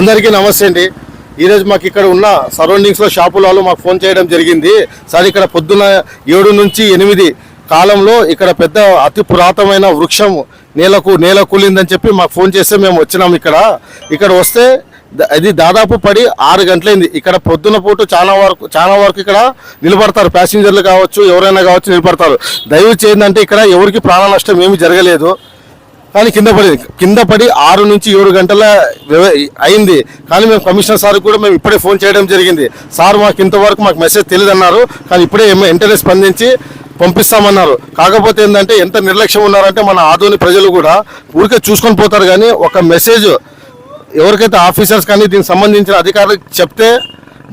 అందరికీ నమస్తే అండి. ఈరోజు మాకు ఇక్కడ ఉన్న సరౌండింగ్స్లో షాపుల వాళ్ళు మాకు ఫోన్ చేయడం జరిగింది. సార్ ఇక్కడ పొద్దున ఏడు నుంచి ఎనిమిది కాలంలో ఇక్కడ పెద్ద అతి పురాతనమైన వృక్షం నేలకు నేల కూలిందని చెప్పి మాకు ఫోన్ చేస్తే మేము వచ్చినాం ఇక్కడ. ఇక్కడ వస్తే అది ఇది దాదాపు పడి ఆరు గంటలైంది. ఇక్కడ పొద్దున పూట చాలా వరకు చాలా వరకు ఇక్కడ నిలబడతారు. ప్యాసింజర్లు కావచ్చు ఎవరైనా కావచ్చు నిలబడతారు. దయచేసి ఏంటంటే ఇక్కడ ఎవరికి ప్రాణ నష్టం ఏమీ జరగలేదు. కానీ కింద పడింది కింద పడి ఆరు నుంచి ఏడు గంటల అయింది. కానీ మేము కమిషనర్ సార్ కూడా మేము ఇప్పుడే ఫోన్ చేయడం జరిగింది. సార్ మాకు ఇంతవరకు మాకు మెసేజ్ తెలియదు అన్నారు కానీ ఇప్పుడే వెంటనే స్పందించి పంపిస్తామన్నారు. కాకపోతే ఏంటంటే ఎంత నిర్లక్ష్యం ఉన్నారంటే మన ఆదోని ప్రజలు కూడా ఊరికే చూసుకొని పోతారు. కానీ ఒక మెసేజ్ ఎవరికైతే ఆఫీసర్స్ కానీ దీనికి సంబంధించిన అధికారులకు చెప్తే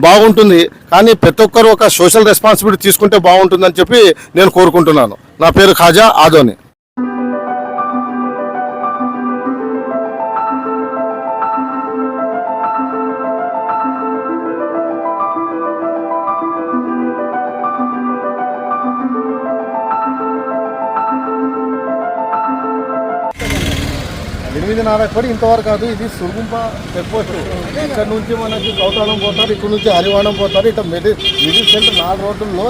బాగుంటుంది. కానీ ప్రతి ఒక్కరు ఒక సోషల్ రెస్పాన్సిబిలిటీ తీసుకుంటే బాగుంటుందని చెప్పి నేను కోరుకుంటున్నాను. నా పేరు ఖాజా ఆదోని. ఎనిమిదిన్నర పడి ఇంతవరకు కాదు ఇది సురుగుంప చెక్ పోస్ట్ ఇక్కడ నుంచి మనకి గౌతాళం పోతారు ఇక్కడ నుంచి హరివాణం పోతారు. ఇట్లా మిడిల్ మిడిల్ సెంటర్ నాలుగు రోడ్లలో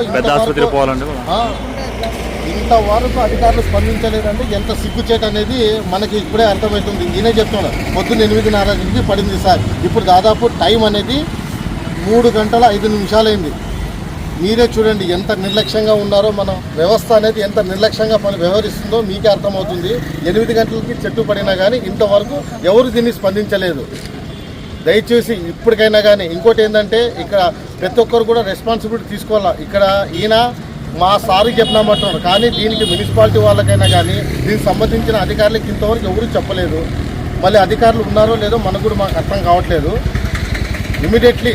ఇంతవరకు- అధికారులు స్పందించలేదంటే ఎంత సిగ్గుచేట అనేది మనకి ఇప్పుడే అర్థమవుతుంది. ఈయనే చెప్తున్నాడు పొద్దున్న ఎనిమిదిన్నర నుంచి పడింది సార్. ఇప్పుడు దాదాపు టైం అనేది మూడు గంటల ఐదు నిమిషాలైంది. మీరే చూడండి ఎంత నిర్లక్ష్యంగా ఉన్నారో మన వ్యవస్థ అనేది ఎంత నిర్లక్ష్యంగా పని వ్యవహరిస్తుందో మీకే అర్థమవుతుంది. ఎనిమిది గంటలకి చెట్టు పడినా కానీ ఇంతవరకు ఎవరు దీన్ని స్పందించలేదు. దయచేసి ఇప్పటికైనా కానీ ఇంకోటి ఏంటంటే ఇక్కడ ప్రతి ఒక్కరు కూడా రెస్పాన్సిబిలిటీ తీసుకోవాలా? ఇక్కడ ఈయన మా సారు చెప్పినామంటున్నారు కానీ దీనికి మున్సిపాలిటీ వాళ్ళకైనా కానీ దీనికి సంబంధించిన అధికారులకు ఇంతవరకు ఎవరు చెప్పలేదు. మళ్ళీ అధికారులు ఉన్నారో లేదో మనకు కూడా మాకు అర్థం కావట్లేదు. ఇమీడియట్లీ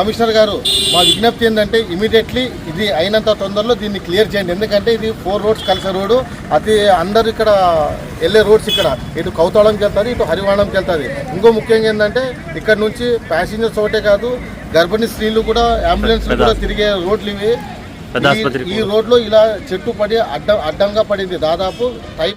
కమిషనర్ గారు మా విజ్ఞప్తి ఏంటంటే ఇమీడియట్లీ ఇది అయినంత తొందరలో దీన్ని క్లియర్ చేయండి. ఎందుకంటే ఇది ఫోర్ రోడ్స్ కలిసే రోడ్డు. అతి అందరు ఇక్కడ వెళ్ళే రోడ్స్ ఇక్కడ. ఇటు కౌతాళంకి వెళ్తుంది ఇటు హరివాణంకి వెళ్తుంది ఇంకో ముఖ్యంగా ఏంటంటే ఇక్కడ నుంచి ప్యాసింజర్స్ ఒకటే కాదు గర్భిణీ స్త్రీలు కూడా అంబులెన్స్ కూడా తిరిగే రోడ్లు ఇవి. ఈ- రోడ్లో ఇలా చెట్టు పడి అడ్డం అడ్డంగా పడింది. దాదాపు